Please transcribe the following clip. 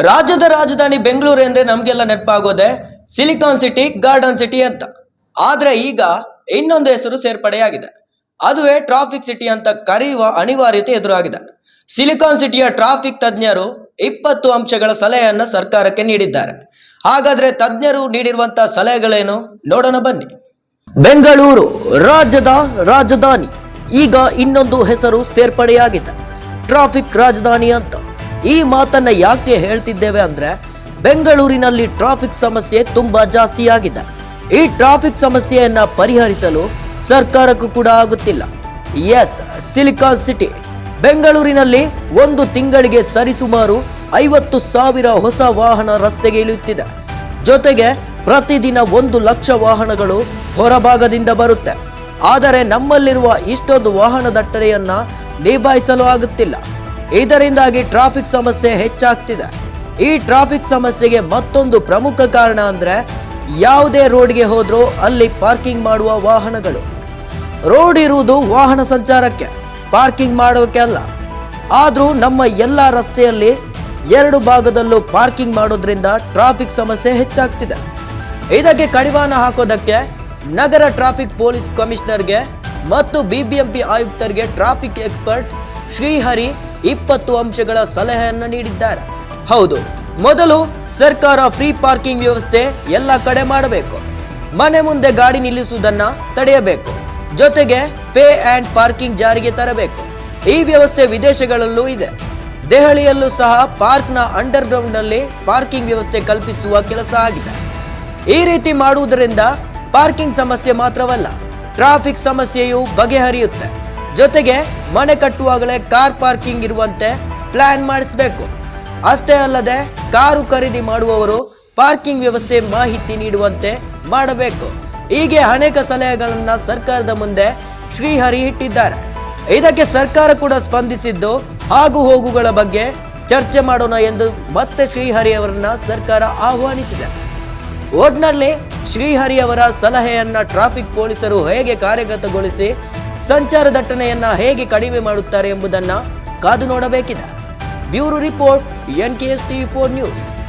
ರಾಜ್ಯದ ರಾಜಧಾನಿ ಬೆಂಗಳೂರು ಎಂದ್ರೆ ನಮಗೆಲ್ಲ ನೆನಪಾಗೋದೆ ಸಿಲಿಕಾನ್ ಸಿಟಿ, ಗಾರ್ಡನ್ ಸಿಟಿ ಅಂತ. ಆದ್ರೆ ಈಗ ಇನ್ನೊಂದು ಹೆಸರು ಸೇರ್ಪಡೆಯಾಗಿದೆ. ಅದುವೇ ಟ್ರಾಫಿಕ್ ಸಿಟಿ ಅಂತ ಕರೆಯುವ ಅನಿವಾರ್ಯತೆ ಎದುರಾಗಿದೆ. ಸಿಲಿಕಾನ್ ಸಿಟಿಯ ಟ್ರಾಫಿಕ್ ತಜ್ಞರು ಇಪ್ಪತ್ತು ಅಂಶಗಳ ಸಲಹೆಯನ್ನ ಸರ್ಕಾರಕ್ಕೆ ನೀಡಿದ್ದಾರೆ. ಹಾಗಾದ್ರೆ ತಜ್ಞರು ನೀಡಿರುವಂತಹ ಸಲಹೆಗಳೇನು? ನೋಡೋಣ ಬನ್ನಿ. ಬೆಂಗಳೂರು ರಾಜ್ಯದ ರಾಜಧಾನಿ. ಈಗ ಇನ್ನೊಂದು ಹೆಸರು ಸೇರ್ಪಡೆಯಾಗಿದೆ. ಟ್ರಾಫಿಕ್ ರಾಜಧಾನಿ ಅಂತ. ಈ ಮಾತನ್ನ ಯಾಕೆ ಹೇಳ್ತಿದ್ದೇವೆ ಅಂದ್ರೆ ಬೆಂಗಳೂರಿನಲ್ಲಿ ಟ್ರಾಫಿಕ್ ಸಮಸ್ಯೆ ತುಂಬಾ ಜಾಸ್ತಿ ಆಗಿದೆ ಈ ಟ್ರಾಫಿಕ್ ಸಮಸ್ಯೆಯನ್ನ ಪರಿಹರಿಸಲು ಸರ್ಕಾರಕ್ಕೂ ಕೂಡ ಆಗುತ್ತಿಲ್ಲ. ಎಸ್ ಸಿಲಿಕಾನ್ ಸಿಟಿ ಬೆಂಗಳೂರಿನಲ್ಲಿ ಒಂದು ತಿಂಗಳಿಗೆ ಸರಿಸುಮಾರು ಐವತ್ತು ಸಾವಿರ ಹೊಸ ವಾಹನ ರಸ್ತೆಗೆ ಇಳಿಯುತ್ತಿದೆ. ಜೊತೆಗೆ ಪ್ರತಿದಿನ ಒಂದು ಲಕ್ಷ ವಾಹನಗಳು ಹೊರಭಾಗದಿಂದ ಬರುತ್ತೆ. ಆದರೆ ನಮ್ಮಲ್ಲಿರುವ ಇಷ್ಟೊಂದು ವಾಹನ ದಟ್ಟಣೆಯನ್ನ ನಿಭಾಯಿಸಲು ಆಗುತ್ತಿಲ್ಲ. ಇದರಿಂದಾಗಿ ಟ್ರಾಫಿಕ್ ಸಮಸ್ಯೆ ಹೆಚ್ಚಾಗ್ತಿದೆ. ಈ ಟ್ರಾಫಿಕ್ ಸಮಸ್ಯೆಗೆ ಮತ್ತೊಂದು ಪ್ರಮುಖ ಕಾರಣ ಅಂದ್ರೆ ಯಾವುದೇ ರೋಡ್ಗೆ ಹೋದ್ರೂ ಅಲ್ಲಿ ಪಾರ್ಕಿಂಗ್ ಮಾಡುವ ವಾಹನಗಳು. ರೋಡ್ ಇರುವುದು ವಾಹನ ಸಂಚಾರಕ್ಕೆ, ಪಾರ್ಕಿಂಗ್ ಮಾಡೋಕೆ ಅಲ್ಲ. ಆದ್ರೂ ನಮ್ಮ ಎಲ್ಲ ರಸ್ತೆಯಲ್ಲಿ ಎರಡು ಭಾಗದಲ್ಲೂ ಪಾರ್ಕಿಂಗ್ ಮಾಡೋದ್ರಿಂದ ಟ್ರಾಫಿಕ್ ಸಮಸ್ಯೆ ಹೆಚ್ಚಾಗ್ತಿದೆ. ಇದಕ್ಕೆ ಕಡಿವಾಣ ಹಾಕೋದಕ್ಕೆ ನಗರ ಟ್ರಾಫಿಕ್ ಪೊಲೀಸ್ ಕಮಿಷನರ್ಗೆ ಮತ್ತು ಬಿಬಿಎಂಪಿ ಆಯುಕ್ತರಿಗೆ ಟ್ರಾಫಿಕ್ ಎಕ್ಸ್ಪರ್ಟ್ ಶ್ರೀಹರಿ ಇಪ್ಪತ್ತು ಅಂಶಗಳ ಸಲಹೆಯನ್ನು ನೀಡಿದ್ದಾರೆ. ಹೌದು, ಮೊದಲು ಸರ್ಕಾರ ಫ್ರೀ ಪಾರ್ಕಿಂಗ್ ವ್ಯವಸ್ಥೆ ಎಲ್ಲ ಕಡೆ ಮಾಡಬೇಕು. ಮನೆ ಮುಂದೆ ಗಾಡಿ ನಿಲ್ಲಿಸುವುದನ್ನ ತಡೆಯಬೇಕು. ಜೊತೆಗೆ ಪೇ ಆ್ಯಂಡ್ ಪಾರ್ಕಿಂಗ್ ಜಾರಿಗೆ ತರಬೇಕು. ಈ ವ್ಯವಸ್ಥೆ ವಿದೇಶಗಳಲ್ಲೂ ಇದೆ. ದೆಹಲಿಯಲ್ಲೂ ಸಹ ಪಾರ್ಕ್ನ ಅಂಡರ್ ಗ್ರೌಂಡ್ನಲ್ಲಿ ಪಾರ್ಕಿಂಗ್ ವ್ಯವಸ್ಥೆ ಕಲ್ಪಿಸುವ ಕೆಲಸ ಆಗಿದೆ. ಈ ರೀತಿ ಮಾಡುವುದರಿಂದ ಪಾರ್ಕಿಂಗ್ ಸಮಸ್ಯೆ ಮಾತ್ರವಲ್ಲ, ಟ್ರಾಫಿಕ್ ಸಮಸ್ಯೆಯು ಬಗೆಹರಿಯುತ್ತೆ. ಜೊತೆಗೆ ಮನೆ ಕಟ್ಟುವಾಗಲೇ ಕಾರ್ ಪಾರ್ಕಿಂಗ್ ಇರುವಂತೆ ಪ್ಲಾನ್ ಮಾಡಿಸಬೇಕು. ಅಷ್ಟೇ ಅಲ್ಲದೆ ಕಾರು ಖರೀದಿ ಮಾಡುವವರು ಪಾರ್ಕಿಂಗ್ ವ್ಯವಸ್ಥೆ ಮಾಹಿತಿ ನೀಡುವಂತೆ ಮಾಡಬೇಕು. ಹೀಗೆ ಅನೇಕ ಸಲಹೆಗಳನ್ನು ಸರ್ಕಾರದ ಮುಂದೆ ಶ್ರೀಹರಿ ಇಟ್ಟಿದ್ದಾರೆ. ಇದಕ್ಕೆ ಸರ್ಕಾರ ಕೂಡ ಸ್ಪಂದಿಸಿದ್ದು ಆಗು ಹೋಗುಗಳ ಬಗ್ಗೆ ಚರ್ಚೆ ಮಾಡೋಣ ಎಂದು ಮತ್ತೆ ಶ್ರೀಹರಿ ಅವರನ್ನ ಸರ್ಕಾರ ಆಹ್ವಾನಿಸಿದೆ. ಒಟ್ನಲ್ಲಿ ಶ್ರೀಹರಿ ಅವರ ಸಲಹೆಯನ್ನ ಟ್ರಾಫಿಕ್ ಪೊಲೀಸರು ಹೇಗೆ ಕಾರ್ಯಗತಗೊಳಿಸಿ ಸಂಚಾರ ದಟ್ಟಣೆಯನ್ನ ಹೇಗೆ ಕಡಿಮೆ ಮಾಡುತ್ತಾರೆ ಎಂಬುದನ್ನ ಕಾದು ನೋಡಬೇಕಿದೆ. Bureau report, N K S T four news.